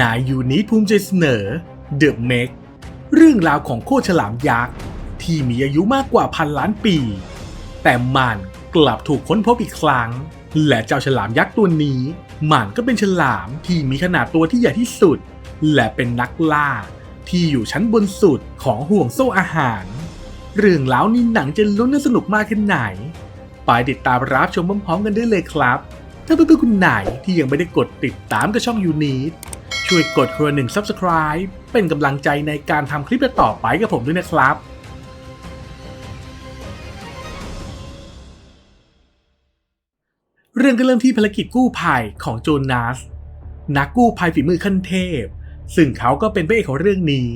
นายยูนิภูมิใจเสนอ The m e เรื่องราวของโคฉลามยักษ์ ที่มีอายุมากกว่าพันล้านปี แต่มันกลับถูกค้นพบอีกครั้ง และเจ้าฉลามยักษ์ตัวนี้ มันก็เป็นฉลามที่มีขนาดตัวที่ใหญ่ที่สุด และเป็นนักล่า ที่อยู่ชั้นบนสุดของห่วงโซ่อาหาร เรื่องราวนี้หนังจะลุ้นและสนุกมากแค่ไหน ไปติดตามรับชมพร้อมๆกันได้เลยครับ ถ้าเพื่อนๆคุณไหนที่ยังไม่ได้กดติดตามกับช่องยูนิต ช่วยกดคนละหนึ่ง Subscribe เป็นกำลังใจในการทำคลิปต่อไปกับผมด้วยนะครับเรื่องก็เริ่มที่ภารกิจกู้ภัยของโจนาส นักกู้ภัยฝีมือขั้นเทพ ซึ่งเขาก็เป็นพระเอกของเรื่องนี้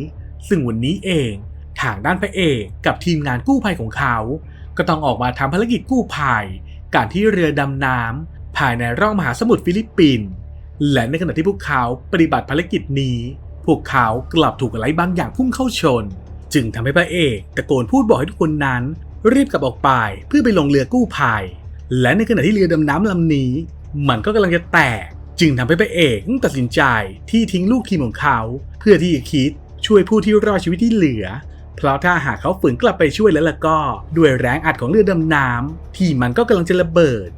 ซึ่งวันนี้เองทางด้านพระเอกกับทีมงานกู้ภัยของเขา ก็ต้องออกมาทำภารกิจกู้ภัย การที่เรือดำน้ำภายในร่องมหาสมุทรฟิลิปปินส์ และในขณะที่พวกเขาปฏิบัติภารกิจนี้ พวกเขากลับถูกอะไรบางอย่างพุ่งเข้าชน จึงทำให้พระเอกตะโกนพูดบอกให้ทุกคนนั้น รีบกลับออกไปเพื่อไปลงเรือกู้ภัย และในขณะที่เรือดำน้ำลำนี้ มันก็กำลังจะแตก จึงทำให้พระเอกต้องตัดสินใจที่ทิ้งลูกทีมของเขา เพื่อที่จะคิดช่วยผู้ที่รอดชีวิตที่เหลือ เพราะถ้าหากเขาฝืนกลับไปช่วยแล้วล่ะก็ ด้วยแรงอัดของเรือดำน้ำที่มันก็กำลังจะระเบิด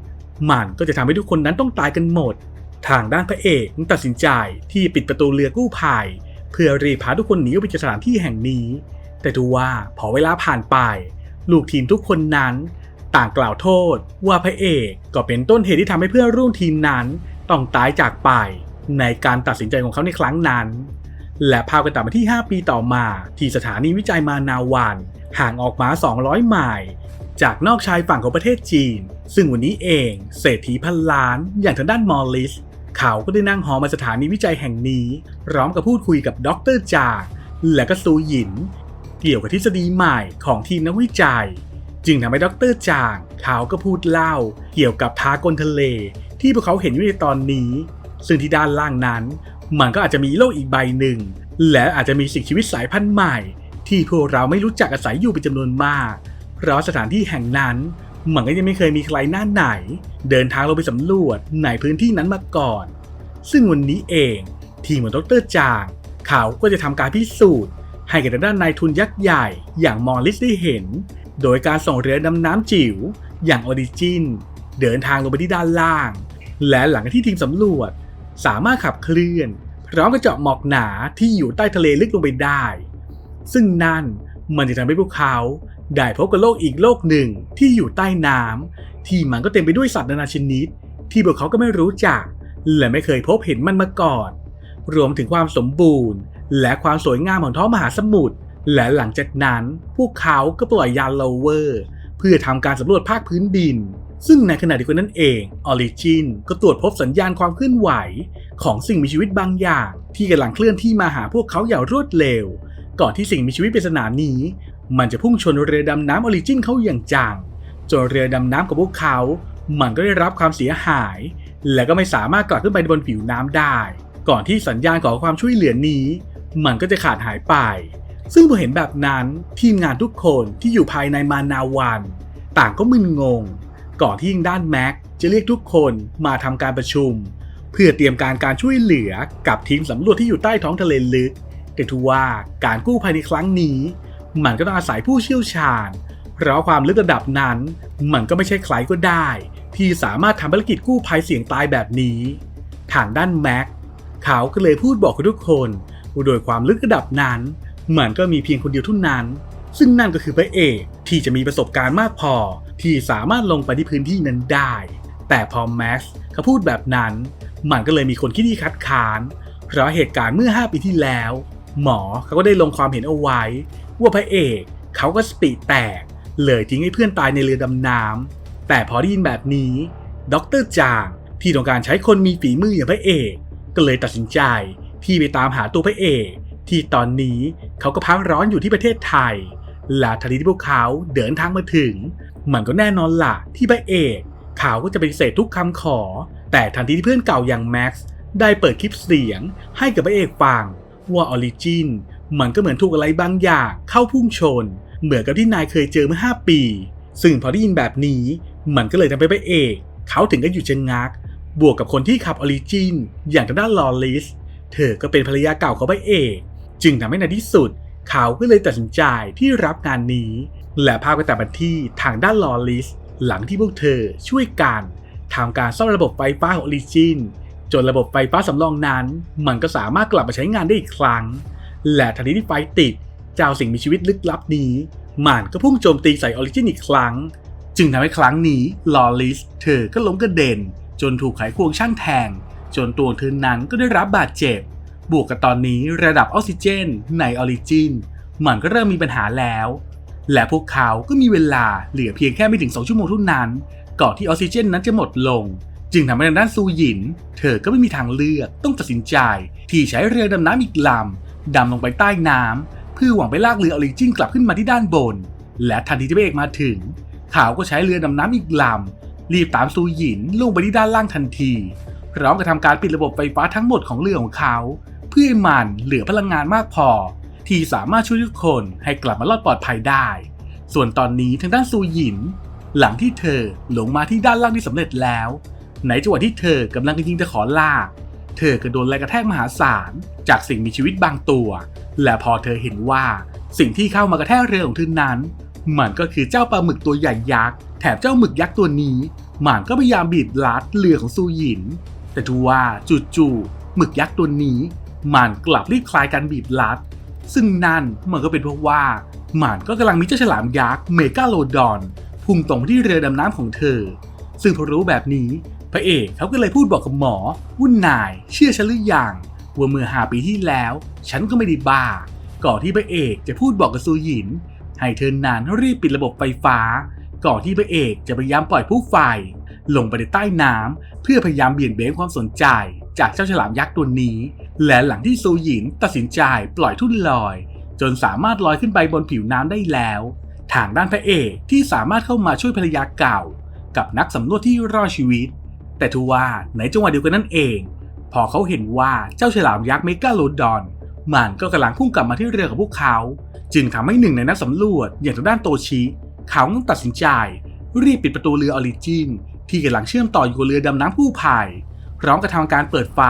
มันก็จะทำให้ทุกคนนั้นต้องตายกันหมด ทางด้านพระเอกตัดสินใจที่ปิดประตูเรือกู้ภัย เพื่อรีบพาทุกคนหนีออกไปจากสถานที่แห่งนี้ แต่ดูว่าพอเวลาผ่านไป ลูกทีมทุกคนนั้น ต่างกล่าวโทษว่าพระเอกก็เป็นต้นเหตุที่ทำให้เพื่อนร่วมทีมนั้น ต้องตายจากไปในการตัดสินใจของเขาในครั้งนั้น และพากันตัดมาที่ 5 ปีต่อมาที่สถานีวิจัยมานาวันห่างออกมา 200 ไมล์จากนอกชายฝั่งของประเทศจีน ซึ่งวันนี้เองเศรษฐีพันล้านอย่างทางด้านมอลลิส เขาก็ได้นั่งหอมาสถานีวิจัยแห่งนี้พร้อมกับพูดคุยกับดรจางและก็ซูหยิน เกี่ยวกับทฤษฎีใหม่ของทีมนักวิจัย จึงทำให้ดรจางเขาก็พูดเล่า เกี่ยวกับทากลทะเล ที่พวกเขาเห็นอยู่ในตอนนี้ ซึ่งที่ด้านล่างนั้น มันก็อาจจะมีโลกอีกใบหนึ่ง และอาจจะมีสิ่งชีวิตสายพันธุ์ใหม่ ที่พวกเราไม่รู้จักอาศัยอยู่เป็นจำนวนมาก เพราะสถานที่แห่งนั้น มันก็ยังไม่เคยมีใครหน้าไหน เดินทางลงไปสำรวจในพื้นที่นั้นมาก่อน ซึ่งวันนี้เองทีมของดรจาง เขาก็จะทำการพิสูจน์ ให้กับด้านนายทุนยักษ์ใหญ่อย่างมอริสได้เห็น โดยการส่งเรือดำน้ำจิ๋วอย่างออริจิน เดินทางลงไปที่ด้านล่าง และหลังจากที่ทีมสำรวจ สามารถขับเคลื่อนพร้อมกับเจาะหมอกหนาที่อยู่ใต้ทะเลลึกลงไปได้ ซึ่งนั่นมันจะทำให้พวกเขา ได้พบกับโลกอีกโลกหนึ่งที่อยู่ใต้น้ำที่มันก็เต็มไปด้วยสัตว์นานาชนิด ที่พวกเขาก็ไม่รู้จัก และไม่เคยพบเห็นมันมาก่อน รวมถึงความสมบูรณ์ และความสวยงามของท้องมหาสมุทรและหลังจากนั้นพวกเขาก็ปล่อยยานโลเวอร์ เพื่อทำการสำรวจภาคพื้นดิน ซึ่งในขณะเดียวกันนั้นเองออริจินก็ตรวจพบสัญญาณความเคลื่อนไหว ของสิ่งมีชีวิตบางอย่าง ที่กำลังเคลื่อนที่มาหาพวกเขาอย่างรวดเร็ว ก่อนที่สิ่งมีชีวิตปริศนานี้ มันจะพุ่งชนเรือดำน้ำออริจินเขาอย่างจังจนเรือดำน้ำของพวกเขา มันก็ได้รับความเสียหาย และก็ไม่สามารถกลับขึ้นไปบนผิวน้ำได้ ก่อนที่สัญญาณขอความช่วยเหลือนี้ มันก็จะขาดหายไป ซึ่งพอเห็นแบบนั้นทีมงานทุกคนที่อยู่ภายในมานาวัน ต่างก็มึนงง ก่อนที่ทางด้านแม็กจะเรียกทุกคนมาทำการประชุม เพื่อเตรียมการการช่วยเหลือกับทีมสำรวจที่อยู่ใต้ท้องทะเลลึกแต่ทว่าการกู้ภัยในครั้งนี้ มันก็ต้องอาศัยผู้เชี่ยวชาญ เพราะความลึกระดับนั้น มันก็ไม่ใช่ใครก็ได้ ที่สามารถทำภารกิจกู้ภัยเสี่ยงตายแบบนี้ ทางด้านแม็กเขาก็เลยพูดบอกกับทุกคนว่าโดยความลึกระดับนั้นมันก็มีเพียงคนเดียวเท่านั้น ซึ่งนั่นก็คือพระเอกที่จะมีประสบการณ์มากพอ ที่สามารถลงไปที่พื้นที่นั้นได้ แต่พอแม็กซ์เขาพูดแบบนั้น มันก็เลยมีคนคิดที่คัดค้าน เพราะเหตุการณ์เมื่อ 5 ปีที่แล้ว หมอเขาก็ได้ลงความเห็นเอาไว้ ว่าพระเอกเขาก็สติแตก เลยทิ้งให้เพื่อนตายในเรือดำน้ำแต่พอได้ยินแบบนี้ด็อกเตอร์จางที่ต้องการใช้คนมีฝีมืออย่างพระเอก ก็เลยตัดสินใจที่ไปตามหาตัวพระเอก ที่ตอนนี้เขาก็พักร้อนอยู่ที่ประเทศไทยและทันทีที่พวกเขาเดินทางมาถึง มันก็แน่นอนล่ะที่พระเอกเขาก็จะปฏิเสธทุกคำขอ แต่ทันทีที่เพื่อนเก่าอย่างแม็กซ์ได้เปิดคลิปเสียงให้กับพระเอกฟังว่าออริจิน มันก็เหมือนถูกอะไรบางอย่างเข้าพุ่งชน เหมือนกับที่นายเคยเจอเมื่อ 5 ปี ซึ่งพอได้ยินแบบนี้ มันก็เลยทำให้พระเอก เขาถึงก็หยุดชะงัก บวกกับคนที่ขับออริจินอย่างทางด้านลอริส เธอก็เป็นภรรยาเก่าของพระเอก จึงทำให้ในที่สุด เขาก็เลยตัดสินใจที่รับงานนี้ และพาไปแต่บันที่ทางด้านลอลิส หลังที่พวกเธอช่วยกันทำการซ่อมระบบไฟฟ้าของออริจินจนระบบไฟฟ้าสำรองนั้น มันก็สามารถกลับมาใช้งานได้อีกครั้ง และทันทีที่ไฟติด เจ้าสิ่งมีชีวิตลึกลับนี้มันก็พุ่งโจมตีใส่ออริจินอีกครั้ง จึงทำให้ครั้งนี้ลอลิสเธอก็ล้มกระเด็น จนถูกไขควงช่างแทง จนตัวเธอนั้นก็ได้รับบาดเจ็บ บวกกับตอนนี้ระดับออกซิเจนในออริจินมันก็เริ่มมีปัญหาแล้ว และพวกเขาก็มีเวลาเหลือเพียงแค่ไม่ถึง 2 ชั่วโมงเท่านั้น ก่อนที่ออกซิเจนนั้นจะหมดลง จึงทำให้ทางด้านซูหยิน เธอก็ไม่มีทางเลือกต้องตัดสินใจ ที่ใช้เรือดำน้ำอีกลำ ดำลงไปใต้น้ำเพื่อหวังไปลากเรือออริจินกลับขึ้นมาที่ด้านบน และทันทีที่พระเอกมาถึง เขาก็ใช้เรือดำน้ำอีกลำรีบตามซูหยินลงไปที่ด้านล่างทันที พร้อมกับทำการปิดระบบไฟฟ้าทั้งหมดของเรือของเขา เพื่อให้มันเหลือพลังงานมากพอ ที่สามารถช่วยทุกคนให้กลับมารอดปลอดภัยได้ ส่วนตอนนี้ทางด้านซูหยิน หลังที่เธอลงมาที่ด้านล่างที่สำเร็จแล้ว ในจังหวะที่เธอกำลังจะยิงตะขอลาก เธอก็โดนแรงกระแทกมหาศาล จากสิ่งมีชีวิตบางตัว และพอเธอเห็นว่าสิ่งที่เข้ามากระแทกเรือของเธอนั้น มันก็คือเจ้าปลาหมึกตัวใหญ่ยักษ์แถมเจ้าหมึกยักษ์ตัวนี้มันก็พยายามบีบลัดเรือของซูหยิน แต่ทว่าจู่ๆหมึกยักษ์ตัวนี้ มันกลับรีบคลายการบีบลัด ซึ่งนั่นมันก็เป็นเพราะว่ามันก็กำลังมีเจ้าฉลามยักษ์เมกาโลดอนพุ่งตรงที่เรือดำน้ำของเธอ ซึ่งพอรู้แบบนี้ พระเอกเขาก็เลยพูดบอกกับหมอวุ่นนาย เชื่อฉันหรือยังว่าเมื่อหาปีที่แล้ว ฉันก็ไม่ได้บ้า ก่อนที่พระเอกจะพูดบอกกับซูหยิน ให้เธอนั้นรีบปิดระบบไฟฟ้า ก่อนที่พระเอกจะพยายามปล่อยผู้ไฟ ลงไปในใต้น้ำเพื่อพยายามเบี่ยงเบนความสนใจ จากเจ้าฉลามยักษ์ตัวนี้ และหลังที่ซูหยินตัดสินใจปล่อยทุ่นลอย จนสามารถลอยขึ้นไปบนผิวน้ำได้แล้ว ทางด้านพระเอกที่สามารถเข้ามาช่วยภรรยาเก่า กับนักสำรวจที่รอดชีวิต แต่ทว่าในจังหวะเดียวกันนั่นเอง พอเขาเห็นว่าเจ้าฉลามยักษ์เมกาโลดอน มันก็กำลังพุ่งกลับมาที่เรือของพวกเขา จึงทำให้หนึ่งในนักสำรวจอย่างทางด้านโตชิ เขาต้องตัดสินใจ รีบปิดประตูเรือออริจินที่กำลังเชื่อมต่ออยู่กับเรือดำน้ำกู้ภัยพร้อมกับทำการเปิดไฟ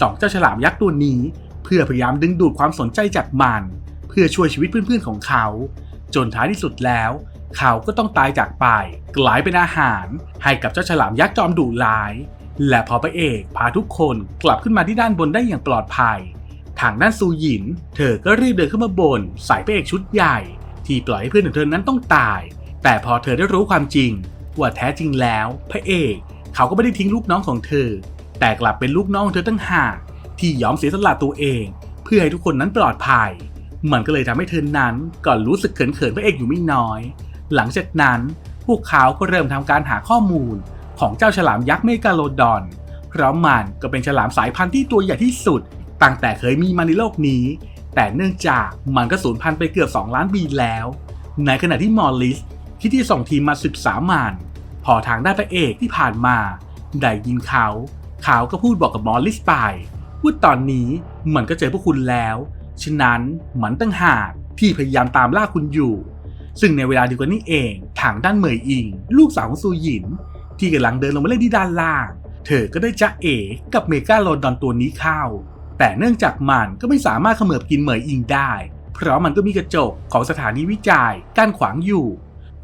สองเจ้าฉลามยักษ์ตัวนี้ เพื่อพยายามดึงดูดความสนใจจากมัน เพื่อช่วยชีวิตเพื่อนๆของเขา จนท้ายที่สุดแล้ว เขาก็ต้องตายจากไปกลายเป็นอาหาร ให้กับเจ้าฉลามยักษ์จอมดุร้าย และพอพระเอกพาทุกคนกลับขึ้นมาที่ด้านบนได้อย่างปลอดภัย ทางด้านซูหยิน เธอก็รีบเดินขึ้นมาบนใส่พระเอกชุดใหญ่ ที่ปล่อยให้เพื่อนของเธอนั้นต้องตาย แต่พอเธอได้รู้ความจริง ว่าแท้จริงแล้ว พระเอกเขาก็ไม่ได้ทิ้งลูกน้องของเธอ แต่กลับเป็นลูกน้องของเธอตั้งหากที่ยอมเสียสละตัวเอง เพื่อให้ทุกคนนั้นปลอดภัยมันก็เลยทำให้เธอนั้นก่อนรู้สึกเขินๆพระเอกอยู่ไม่น้อย หลังจากนั้น พวกเขาก็เริ่มทำการหาข้อมูลของเจ้าฉลามยักษ์เมกาโลดอน เพราะมันก็เป็นฉลามสายพันธุ์ที่ตัวใหญ่ที่สุด ตั้งแต่เคยมีมาในโลกนี้ แต่เนื่องจากมันก็สูญพันธุ์ไปเกือบ 2 ล้านปีแล้ว ในขณะที่มอลลิสคิดที่ส่งทีมมาศึกษามันพอทางด้านพระเอกที่ผ่านมา ได้ยินเขาเขาก็พูดบอกกับมอลลิสไปว่าตอนนี้มันก็เจอพวกคุณแล้ว ฉะนั้นมันตั้งหากที่พยายามตามล่าคุณอยู่ ซึ่งในเวลาเดียวกันนี้เองทางด้านเหมยอิง ลูกสาวของซูหยิน ที่กำลังเดินลงมาเล่นที่ด้านล่าง เธอก็ได้จะเอกับเมกาโลดอนตัวนี้เข้า แต่เนื่องจากมันก็ไม่สามารถเขมือบกินเหมยอิงได้ เพราะมันก็มีกระจกของสถานีวิจัยกั้นขวางอยู่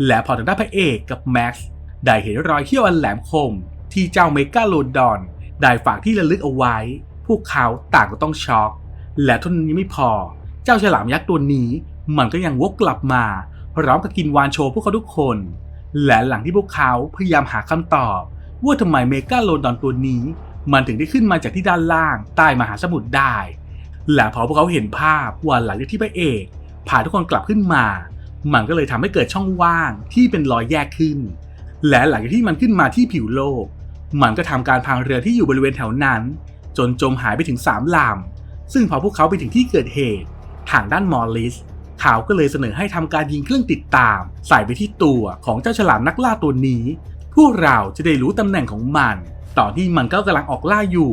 และพอทางด้านพระเอกกับแม็กซ์ได้เห็นรอยเขี้ยวอันแหลมคม ที่เจ้าเมกาโลดอนได้ฝากที่ระลึกเอาไว้ พวกเขาต่างก็ต้องช็อก และท่านี้ไม่พอ เจ้าฉลามยักษ์ตัวนี้ มันก็ยังวกกลับมา พร้อมกับกินวานโชว์พวกเขาทุกคน และหลังที่พวกเขาพยายามหาคำตอบ ว่าทำไมเมกาโลดอนตัวนี้ มันถึงได้ขึ้นมาจากที่ด้านล่างใต้มหาสมุทรได้ และพอพวกเขาเห็นภาพว่าหลังจากที่พระเอกพาทุกคนกลับขึ้นมา มันก็เลยทำให้เกิดช่องว่างที่เป็นรอยแยกขึ้น และหลังจากที่มันขึ้นมาที่ผิวโลก มันก็ทำการพังเรือที่อยู่บริเวณแถวนั้น จนจมหายไปถึงสามลำซึ่งพอพวกเขาไปถึงที่เกิดเหตุทางด้านมอลลิส ขาก็เลยเสนอให้ทำการยิงเครื่องติดตาม ใส่ไปที่ตัวของเจ้าฉลามนักล่าตัวนี้ พวกเราจะได้รู้ตำแหน่งของมัน ตอนที่มันก็กำลังออกล่าอยู่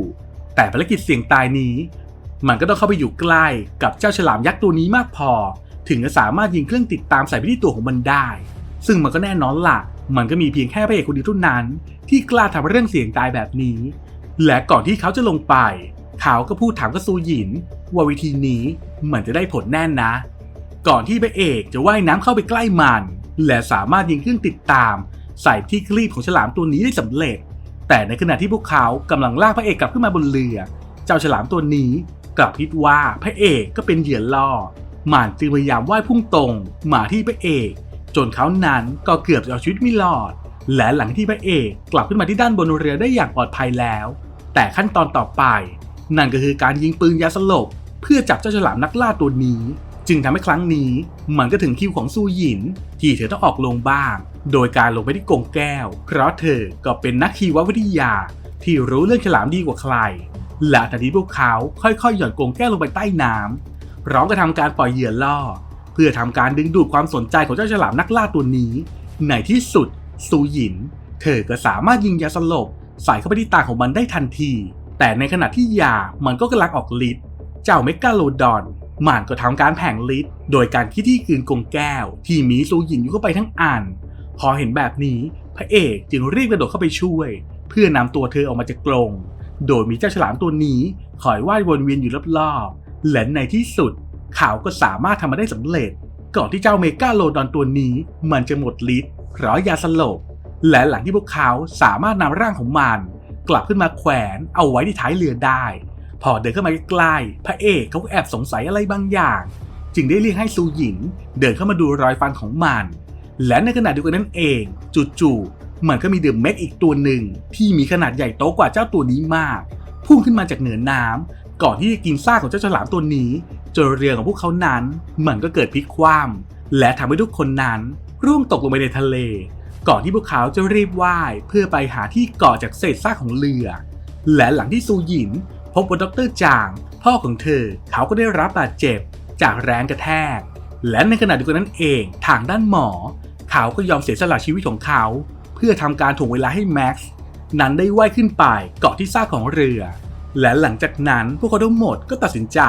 แต่ภารกิจเสี่ยงตายนี้ มันก็ต้องเข้าไปอยู่ใกล้กับเจ้าฉลามยักษ์ตัวนี้มากพอ ถึงจะสามารถยิงเครื่องติดตามใส่ไปที่ตัวของมันได้ ซึ่งมันก็แน่นอนล่ะ มันก็มีเพียงแค่พระเอกคนเดียวเท่านั้น ที่กล้าทำเรื่องเสี่ยงตายแบบนี้ และก่อนที่เขาจะลงไปเขาก็พูดถามกับซูหยิน ว่าวิธีนี้เหมือนจะได้ผลแน่นนะ ก่อนที่พระเอกจะว่ายน้ำเข้าไปใกล้มัน และสามารถยิงเครื่องติดตาม ใส่ที่คลีบของฉลามตัวนี้ได้สำเร็จ แต่ในขณะที่พวกเขากำลังลากพระเอกกลับขึ้นมาบนเรือ เจ้าฉลามตัวนี้กลับคิดว่าพระเอกก็เป็นเหยื่อล่อม่านจึงพยายามว่ายพุ่งตรงมาที่พระเอก จนเขานั้นก็เกือบจะเอาชีวิตไม่รอด และหลังที่พระเอกกลับขึ้นมาที่ด้านบนเรือได้อย่างปลอดภัยแล้ว แต่ขั้นตอนต่อไป นั่นก็คือการยิงปืนยาสลบเพื่อจับเจ้าฉลามนักล่าตัวนี้ จึงทำให้ครั้งนี้มันก็ถึงคิวของซูหยิน ที่เธอต้องออกลงบ้าง โดยการลงไปที่กงแก้ว เพราะเธอก็เป็นนักชีววิทยา ที่รู้เรื่องฉลามดีกว่าใคร และทันทีพวกเขาค่อยๆ หย่อนกงแก้วลงไปใต้น้ำพร้อมกับทำการปล่อยเหยื่อล่อ เพื่อทำการดึงดูดความสนใจของเจ้าฉลามนักล่าตัวนี้ ในที่สุดซูหยิน เธอก็สามารถยิงยาสลบใส่เข้าไปที่ตาของมันได้ทันที แต่ในขณะที่ยามันก็กำลังออกฤทธิ์เจ้าเมกาโลดอน มันก็ทำการแผงฤทธิ์โดยการคิดที่คืนกรงแก้ว ที่มีซูหยินอยู่เข้าไปทั้งอัน พอเห็นแบบนี้ พระเอกจึงรีบกระโดดเข้าไปช่วย เพื่อนำตัวเธอออกมาจากกรงโดยมีเจ้าฉลามตัวนี้คอยว่ายวนเวียนอยู่รอบๆและในที่สุดเขาก็สามารถทำมาได้สำเร็จ ก่อนที่เจ้าเมกาโลดอนตัวนี้ มันจะหมดฤทธิ์เพราะยาสลบ และหลังที่พวกเขาสามารถนำร่างของมัน กลับขึ้นมาแขวนเอาไว้ที่ท้ายเรือได้ พอเดินเข้ามาใกล้พระเอกเขาแอบสงสัยอะไรบางอย่าง จึงได้เรียกให้ซูหยินเดินเข้ามาดูรอยฟันของมัน และในขณะเดียวกันนั้นเองจู่ๆมันก็มีเดือะเม็กอีกตัวหนึ่งที่มีขนาดใหญ่โตกว่าเจ้าตัวนี้มาก พุ่งขึ้นมาจากเหนือน้ำก่อนที่จะกินซากของเจ้าฉลามตัวนี้ จนเรือของพวกเขานั้น มันก็เกิดพลิกคว่ำและทำให้ทุกคนนั้น ร่วงตกลงไปในทะเล ก่อนที่พวกเขาจะรีบว่ายเพื่อไปหาที่เกาะจากเศษซากของเรือ และหลังที่ซูหยิน พบว่าดรจาง พ่อของเธอเขาก็ได้รับบาดเจ็บจากแรงกระแทก และในขณะเดียวกันนั้นเองทางด้านหมอ เขาก็ยอมเสียสละชีวิตของเขา เพื่อทำการถ่วงเวลาให้แม็กซ์นั้นได้ว่ายขึ้นไปเกาะที่ซากของเรือ และหลังจากนั้นพวกเขาทั้งหมดก็ตัดสินใจ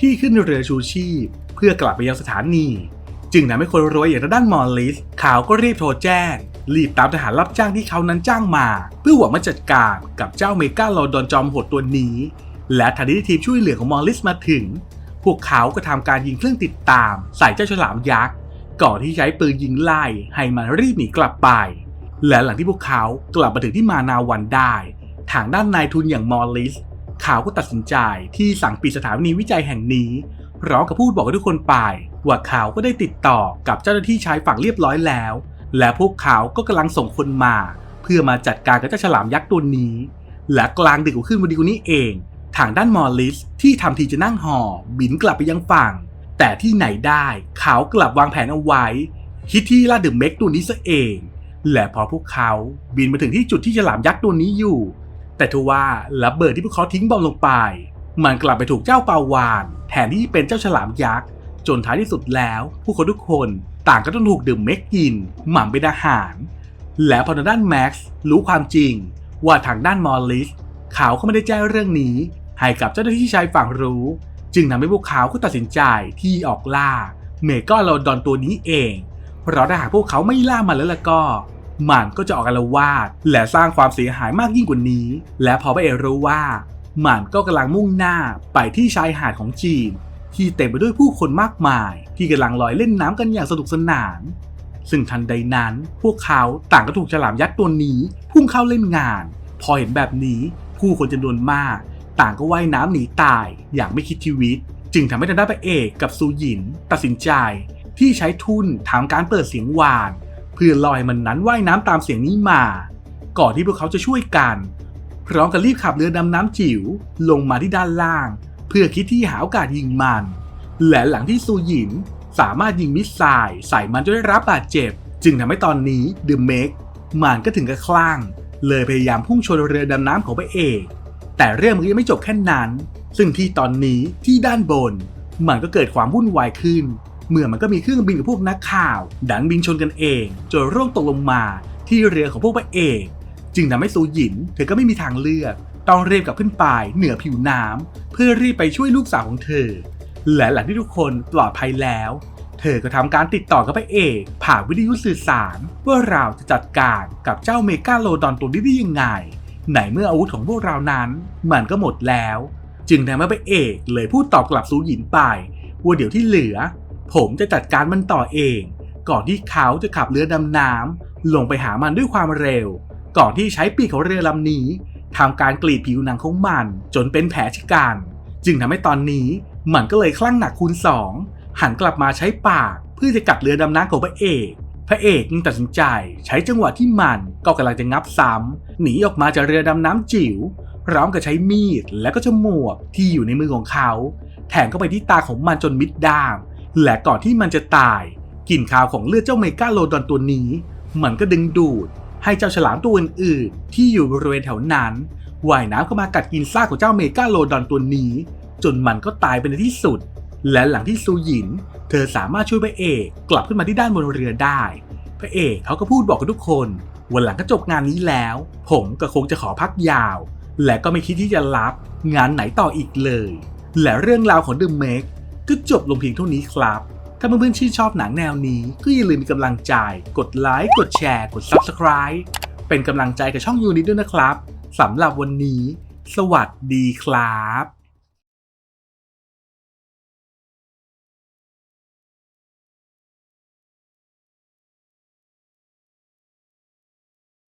ที่ขึ้นเรือชูชีพ เพื่อกลับไปยังสถานี จึงทำให้คนรวยอย่างทางด้านมอลลิสเขาก็รีบโทรแจ้ง รีบตามทหารรับจ้างที่เขานั้นจ้างมา เพื่อหวังมาจัดการกับเจ้าเมกาโลดอนจอมโหดตัวนี้ และทันทีที่ทีมช่วยเหลือของมอลลิสมาถึง พวกเขาก็ทำการยิงเครื่องติดตาม ใส่เจ้าฉลามยักษ์ก่อนที่ใช้ปืนยิงไล่ให้มันรีบหนีกลับไป และหลังที่พวกเขากลับมาถึงที่มานาวันได้ ทางด้านนายทุนอย่างมอลลิสเขาก็ตัดสินใจที่สั่งปิดสถานีวิจัยแห่งนี้พร้อมกับพูดบอกกับทุกคนไป ว่าเขาก็ได้ติดต่อกับเจ้าหน้าที่ชายฝั่งเรียบร้อยแล้ว และพวกเขาก็กำลังส่งคนมา เพื่อมาจัดการกับเจ้าฉลามยักษ์ตัวนี้ และกลางดึกของคืนวันดีวันนี้เอง ทางด้านมอลลิสที่ทำทีจะนั่งหอ่อบินกลับไปยังฝั่ง แต่ที่ไหนได้เขากลับวางแผนเอาไว้ คิดที่ล่าเดอะเม็กตัวนี้ซะเอง และพอพวกเขาบินมาถึงที่จุดที่ฉลามยักษ์ตัวนี้อยู่ แต่ทว่าระเบิดที่พวกเขาทิ้งบอมลงไป มันกลับไปถูกเจ้าปาวาน แทนที่เป็นเจ้าฉลามยักษ์ จนท้ายที่สุดแล้ว ผู้คนทุกคนต่างก็ต้องถูกดื่มเม็กกิน หม่ำเป็นอาหาร และพอทางด้านแม็กซ์รู้ความจริง ว่าทางด้านมอลลิสเขาก็ไม่ได้แจ้งเรื่องนี้ ให้กับเจ้าหน้าที่ชายฝั่งรู้ จึงทำให้พวกเขาก็ตัดสินใจที่ออกล่า เมกาโลดอนตัวนี้เอง เพราะถ้าหากพวกเขาไม่ล่ามันแล้วล่ะก็มันก็จะออกอาละวาดและสร้างความเสียหายมากยิ่งกว่านี้ และพอพระเอกรู้ว่ามันก็กำลังมุ่งหน้าไปที่ชายหาดของจีน ที่เต็มไปด้วยผู้คนมากมาย ที่กำลังลอยเล่นน้ำกันอย่างสนุกสนาน ซึ่งทันใดนั้น พวกเขาต่างก็ถูกฉลามยักษ์ตัวนี้ พุ่งเข้าเล่นงาน พอเห็นแบบนี้ ผู้คนจำนวนมาก ต่างก็ว่ายน้ำหนีตายอย่างไม่คิดชีวิต จึงทำให้ทางด้านพระเอกกับซูหยิน ตัดสินใจ ที่ใช้ทุนทำการเปิดเสียงหวาน เพื่อลอยมันนั้นว่ายน้ำตามเสียงนี้มา ก่อนที่พวกเขาจะช่วยกันพร้อมกับรีบขับเรือดำน้ำจิ๋วลงมาที่ด้านล่าง เพื่อคิดที่หาโอกาสยิงมัน และหลังที่ซูหยินสามารถยิงมิสไซล์ใส่มันจนได้รับบาดเจ็บ จึงทำให้ตอนนี้เดอะเมกมันก็ถึงกับคลั่ง เลยพยายามพุ่งชนเรือดำน้ำของพระเอก แต่เรื่องมันยังไม่จบแค่นั้น ซึ่งที่ตอนนี้ที่ด้านบน มันก็เกิดความวุ่นวายขึ้น เมื่อมันก็มีเครื่องบินกับพวกนักข่าว ดันบินชนกันเองจนร่วงตกลงมาที่เรือของพวกพระเอก จึงทำให้ซูหยินเธอก็ไม่มีทางเลือก ต้องรีบกลับขึ้นไปเหนือผิวน้ำเพื่อรีบไปช่วยลูกสาวของเธอ และหลังที่ทุกคนปลอดภัยแล้ว เธอก็ทำการติดต่อกับพระเอกผ่านวิทยุสื่อสารว่าเราจะจัดการกับเจ้าเมกาโลดอนตัวนี้ได้ยังไงไหนเมื่ออาวุธของพวกเรานั้น มันก็หมดแล้ว จึงทำให้พระเอกเลยพูดตอบกลับซูหยินไปว่าเดี๋ยวที่เหลือ ผมจะจัดการมันต่อเอง ก่อนที่เขาจะขับเรือดำน้ำลงไปหามันด้วยความเร็ว ก่อนที่ใช้ปีกของเรือลำนี้ ทำการกรีดผิวหนังของมัน จนเป็นแผลชะกัน จึงทำให้ตอนนี้มันก็เลยคลั่งหนักคูณสองหันกลับมาใช้ปากเพื่อจะกัดเรือดำน้ำของพระเอก พระเอกจึงตัดสินใจใช้จังหวะที่มันก็กำลังจะงับซ้ำหนีออกมาจากเรือดำน้ำจิ๋วพร้อมกับใช้มีดและก็จมวกที่อยู่ในมือของเขา แทงเข้าไปที่ตาของมันจนมิดด้าม และก่อนที่มันจะตายกลิ่นคาวของเลือดเจ้าเมกาโลดอนตัวนี้ มันก็ดึงดูด ให้เจ้าฉลามตัวอื่นๆที่อยู่บริเวณแถวนั้นว่ายน้ำเข้ามากัดกินซากของเจ้าเมกาโลดอนตัวนี้ จนมันก็ตายไปในที่สุด และหลังที่ซูหยิน เธอสามารถช่วยพระเอกกลับขึ้นมาที่ด้านบนเรือได้ พระเอกเขาก็พูดบอกกับทุกคน วันหลังก็จบงานนี้แล้ว ผมก็คงจะขอพักยาว และก็ไม่คิดที่จะรับงานไหนต่ออีกเลย และเรื่องราวของเดอะเมกก็จบลงเพียงเท่านี้ครับ ถ้าเพื่อนๆชื่นชอบหนังแนวนี้ ก็อย่าลืมมีกำลังใจ กดไลค์ กดแชร์ กด Subscribe เป็นกำลังใจกับช่องยูนิตด้วยนะครับสำหรับวันนี้ สวัสดีครับ